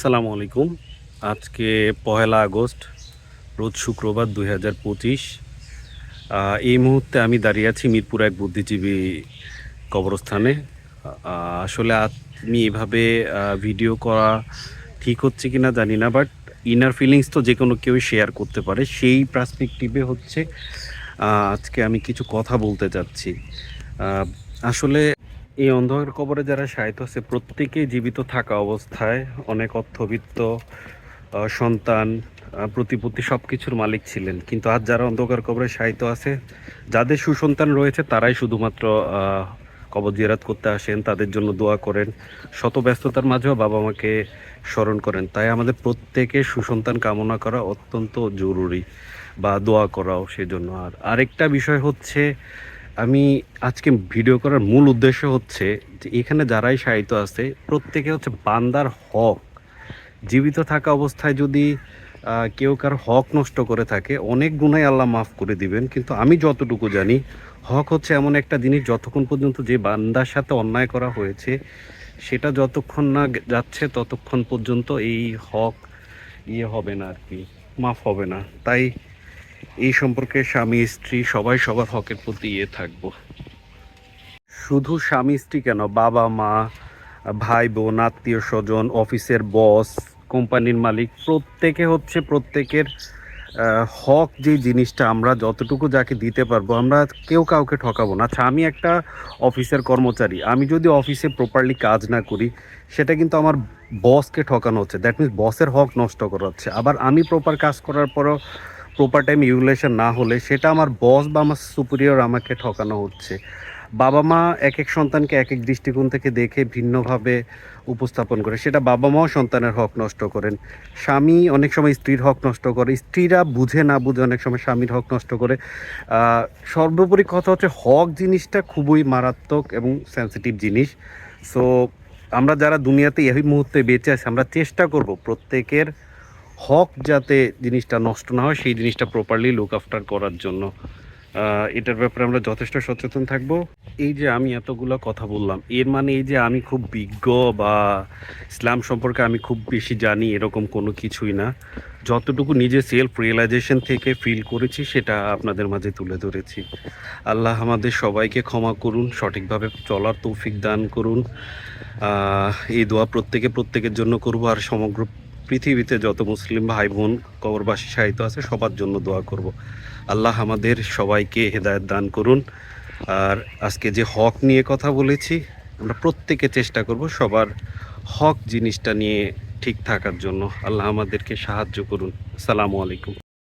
আসসালামু আলাইকুম। আজকে পহেলা আগস্ট, রোজ শুক্রবার দুই হাজার পঁচিশ। এই মুহূর্তে আমি দাঁড়িয়ে আছি মিরপুর এক বুদ্ধিজীবী কবরস্থানে। আসলে আমি এভাবে ভিডিও করা ঠিক হচ্ছে কি না জানি না, বাট ইনার ফিলিংস তো যে কোনো কেউ শেয়ার করতে পারে। সেই পার্সপেক্টিভে হচ্ছে আজকে আমি কিছু কথা বলতে চাচ্ছি আসলে এই অন্ধকার কবরে যারা শায়িত আছে প্রত্যেকেই জীবিত থাকা অবস্থায় অনেক অর্থবিত্ত সন্তান প্রতিপত্তি সব কিছুর মালিক ছিলেন। কিন্তু আজ যারা অন্ধকার কবরে শায়িত আছে, যাদের সুসন্তান রয়েছে, তারাই শুধুমাত্র কবর জিয়ারাত করতে আসেন, তাদের জন্য দোয়া করেন, শত ব্যস্ততার মাঝেও বাবা মাকে স্মরণ করেন। তাই আমাদের প্রত্যেকে সুসন্তান কামনা করা অত্যন্ত জরুরি বা দোয়া করাও সেজন্য। আর আরেকটা বিষয় হচ্ছে আমি আজকে ভিডিও করার মূল উদ্দেশ্য হচ্ছে যে এখানে যারাই সাহিত্য আছে, প্রত্যেকে হচ্ছে বান্দার হক। জীবিত থাকা অবস্থায় যদি কেউ কার হক নষ্ট করে থাকে, অনেক গুণাই আল্লাহ মাফ করে দিবেন। কিন্তু আমি যতটুকু জানি, হক হচ্ছে এমন একটা জিনিস যতক্ষণ পর্যন্ত যে বান্দার সাথে অন্যায় করা হয়েছে, সেটা যতক্ষণ না যাচ্ছে ততক্ষণ পর্যন্ত এই হক ইয়ে হবে না আর কি, মাফ হবে না। তাই এই সম্পর্কে স্বামী, স্ত্রী, সবাই সবার হকের প্রতি ইয়ে থাকব। শুধু স্বামী, স্ত্রী কেন? বাবা, মা, ভাই, বোন, আত্মীয় স্বজন, অফিসের বস, কোম্পানির মালিক, প্রত্যেকে হচ্ছে প্রত্যেকের হক যে জিনিসটা আমরা যতটুকু যাকে দিতে পারব, আমরা কেউ কাউকে ঠকাবো না। আচ্ছা আমি একটা অফিসের কর্মচারী। আমি যদি অফিসে প্রপারলি কাজ না করি, সেটা কিন্তু আমার বসকে ঠকানো হচ্ছে। দ্যাট মিনস বসের হক নষ্ট করা হচ্ছে। আবার আমি প্রপার কাজ করার পরও প্রপার টাইম ইউলেশন না হলে সেটা আমার বস বা আমার সুপিরিয়র আমাকে ঠকানো হচ্ছে। বাবা মা এক এক সন্তানকে এক এক দৃষ্টিকোণ থেকে দেখে ভিন্নভাবে উপস্থাপন করে। সেটা বাবা মাও সন্তানের হক নষ্ট করেন। স্বামী অনেক সময় স্ত্রীর হক নষ্ট করে। স্ত্রীরা বুঝে না বুঝে অনেক সময় স্বামীর হক নষ্ট করে। সর্বোপরি কথা হচ্ছে হক জিনিসটা খুবই মারাত্মক এবং সেন্সিটিভ জিনিস। সো আমরা যারা দুনিয়াতে এই মুহূর্তে বেঁচে আছি, আমরা চেষ্টা করব প্রত্যেকের হক যাতে জিনিসটা নষ্ট না হয়, সেই জিনিসটা প্রপারলি লুক আফটার করার জন্য। এটার ব্যাপারে আমরা যথেষ্ট সচেতন থাকব। এই যে আমি এতগুলো কথা বললাম, এর মানে এই যে আমি খুব বিজ্ঞ বা ইসলাম সম্পর্কে আমি খুব বেশি জানি, এরকম কোনো কিছুই না। যতটুকু নিজে সেলফ রিয়েলাইজেশন থেকে ফিল করেছি, সেটা আপনাদের মাঝে তুলে ধরেছি। আল্লাহ আমাদের সবাইকে ক্ষমা করুন, সঠিকভাবে চলার তৌফিক দান করুন। এই দোয়া প্রত্যেকে প্রত্যেকের জন্য করব, আর সমগ্র পৃথিবীতে যত মুসলিম ভাই বোন কবরবাসী সাহিত্য আছে, সবার জন্য দোয়া করব। আল্লাহ আমাদের সবাইকে হেদায়ত দান করুন। আর আজকে যে হক নিয়ে কথা বলেছি, আমরা প্রত্যেকে চেষ্টা করব সবার হক জিনিসটা নিয়ে ঠিক থাকার জন্য। আল্লাহ আমাদেরকে সাহায্য করুন। আসসালামু আলাইকুম।